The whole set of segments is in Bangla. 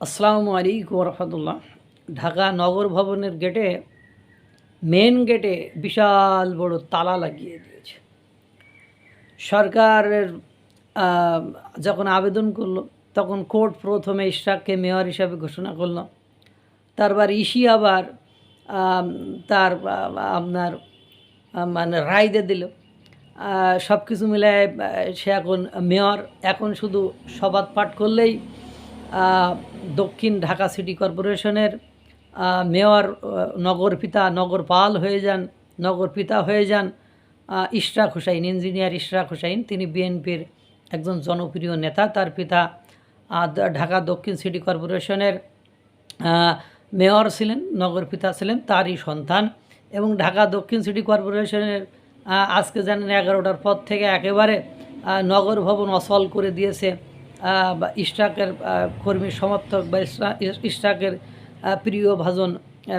আসসালামু আলাইকুম রহমতুল্লাহ ঢাকা নগর ভবনের গেটে মেন গেটে বিশাল বড় তালা লাগিয়ে দিয়েছে। সরকারের যখন আবেদন করল, তখন কোর্ট প্রথমে ইশরাককে মেয়র হিসাবে ঘোষণা করল। তারপর ইসি আবার তার আপনার মানে রায় দিয়ে দিল। সব কিছু মিলায় সে এখন মেয়র। এখন শুধু সবাদ পাঠ করলেই দক্ষিণ ঢাকা সিটি কর্পোরেশনের মেয়র নগর পিতা নগর পাল হয়ে যান, নগর পিতা হয়ে যান ইশরাক হুসাইন, ইঞ্জিনিয়ার ইশরাক হুসাইন। তিনি বিএনপির একজন জনপ্রিয় নেতা। তার পিতা ঢাকা দক্ষিণ সিটি কর্পোরেশনের মেয়র ছিলেন, নগর পিতা ছিলেন, তারই সন্তান। এবং ঢাকা দক্ষিণ সিটি কর্পোরেশনের আজকে জানেন এগারোটার পর থেকে একেবারে নগর ভবন অসল করে দিয়েছে। আহ, কর্মী সমর্থক বা ইসরা- ইস- ইশরাকের আহ, প্রিয় ভাজন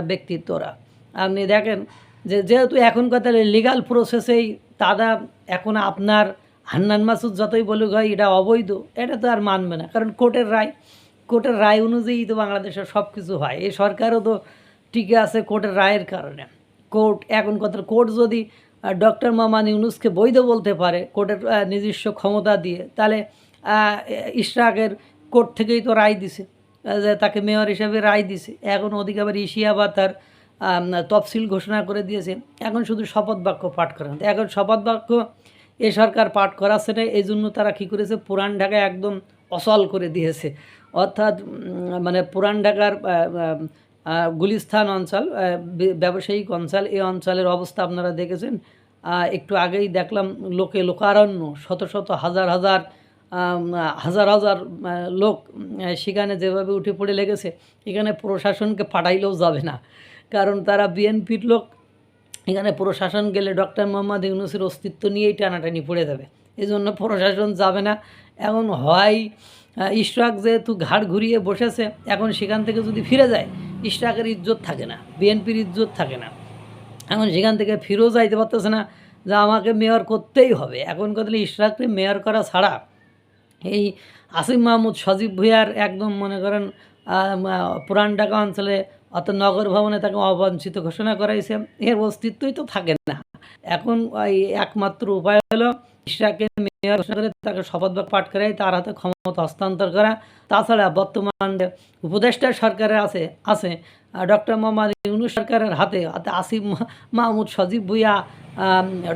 ব্যক্তিত্বরা আপনি দেখেন যে যেহেতু এখনকার লিগাল প্রসেসেই তারা এখন আপনার হান্নান মাসুদ যতই বলুক হয় এটা অবৈধ এটা তো আর মানবে না। কারণ কোর্টের রায় কোর্টের রায় অনুযায়ী তো বাংলাদেশের সব কিছু হয়। এই সরকারও তো টিকে আছে কোর্টের রায়ের কারণে। কোর্ট এখন কথা কোর্ট যদি ডক্টর মামান ইউনুসকে বৈধ বলতে পারে কোর্টের নিজস্ব ক্ষমতা দিয়ে তাহলে ইশরাকের কোর্ট থেকেই তো রায় দিছে যে তাকে মেয়র হিসেবে রায় দিছে। এখন ওদিকে আবার ইসিয়া বা তার তফসিল ঘোষণা করে দিয়েছে। এখন শুধু শপথ বাক্য পাঠ করেন এখন শপথ বাক্য এ সরকার পাঠ করাচ্ছে না এই জন্য তারা কী করেছে? পুরান ঢাকা একদম অচল করে দিয়েছে। অর্থাৎ মানে পুরান ঢাকার গুলিস্তান অঞ্চল ব্যবসায়িক অঞ্চল, এই অঞ্চলের অবস্থা আপনারা দেখেছেন। একটু আগেই দেখলাম লোকে লোকারণ্য, শত শত, হাজার হাজার হাজার হাজার লোক সেখানে যেভাবে উঠে পড়ে লেগেছে, এখানে প্রশাসনকে পাঠাইলেও যাবে না। কারণ তারা বিএনপির লোক, এখানে প্রশাসন গেলে ডক্টর মোহাম্মদ ইউনুসের অস্তিত্ব নিয়েই টানাটানি পড়ে যাবে। এই জন্য প্রশাসন যাবে না। এখন হয় ইশরাক যেহেতু ঘাড় ঘুরিয়ে বসেছে, এখন সেখান থেকে যদি ফিরে যায়, ইশরাকের ইজ্জত থাকে না, বিএনপির ইজ্জত থাকে না। এখন সেখান থেকে ফিরেও যাইতে পারতেছে না যে আমাকে মেয়র করতেই হবে। এখন কথা ইশরাককে মেয়র করা ছাড়া এই আসিম মাহমুদ, সজীব ভুঁইয়ার একদম মনে করেন পুরান ঢাকা অঞ্চলে অর্থাৎ নগর ভবনে তাকে অবাঞ্ছিত ঘোষণা করাইছে। এর অস্তিত্বই তো থাকে না। এখন ওই একমাত্র উপায় হলো ইশরাককে মেয়র ঘোষণা করে তাকে শপথ পাঠ করাই, তার হাতে ক্ষমতা হস্তান্তর করা। তাছাড়া বর্তমান উপদেষ্টা সরকারের আছে আছে ডক্টর মোহাম্মদ ইউনুস সরকারের হাতে হাতে আসিফ মাহমুদ, সজীব ভুইয়া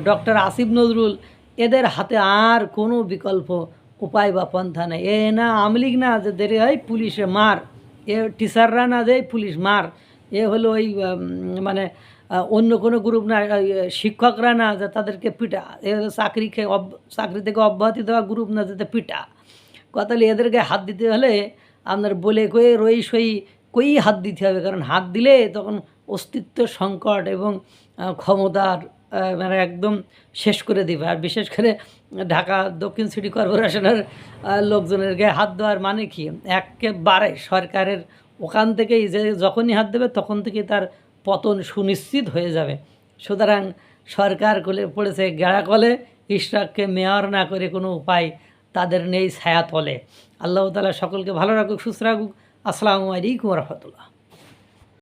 ডক্টর আসিফ নজরুল, এদের হাতে আর কোনো বিকল্প উপায় বা পন্থা নেই। এ না, আমলিগ না, যে দেরি হয় পুলিশে মার। এ টিচাররা না দেয় পুলিশ মার। এ হলো ওই মানে অন্য কোনো গ্রুপ না শিক্ষকরা না যে তাদেরকে পিটা। এ হলো চাকরি খেয়ে চাকরি থেকে অব্যাহতি দেওয়া গ্রুপ না যাতে পিটা। কথালে এদেরকে হাত দিতে হলে আপনার বলে কয়ে, রই সই কই হাত দিতে হবে? কারণ হাত দিলে তখন অস্তিত্ব সংকট এবং ক্ষমতার মানে একদম শেষ করে দিবে। আর বিশেষ করে ঢাকা দক্ষিণ সিটি কর্পোরেশনের লোকজনের গায়ে হাত দেওয়ার মানে কি? একেবারে সরকারের ওখান থেকেই যে যখনই হাত দেবে তখন থেকে তার পতন সুনিশ্চিত হয়ে যাবে। সুতরাং সরকার কলে পড়েছে গেড়া কলে, ইশরাককে মেয়র না করে কোনো উপায় তাদের নেই ছায়া তলে। আল্লাহ তালা সকলকে ভালো রাখুক, সুস্থ রাখুক। আসসালামু আলাইকুম রহমতুল্লাহ।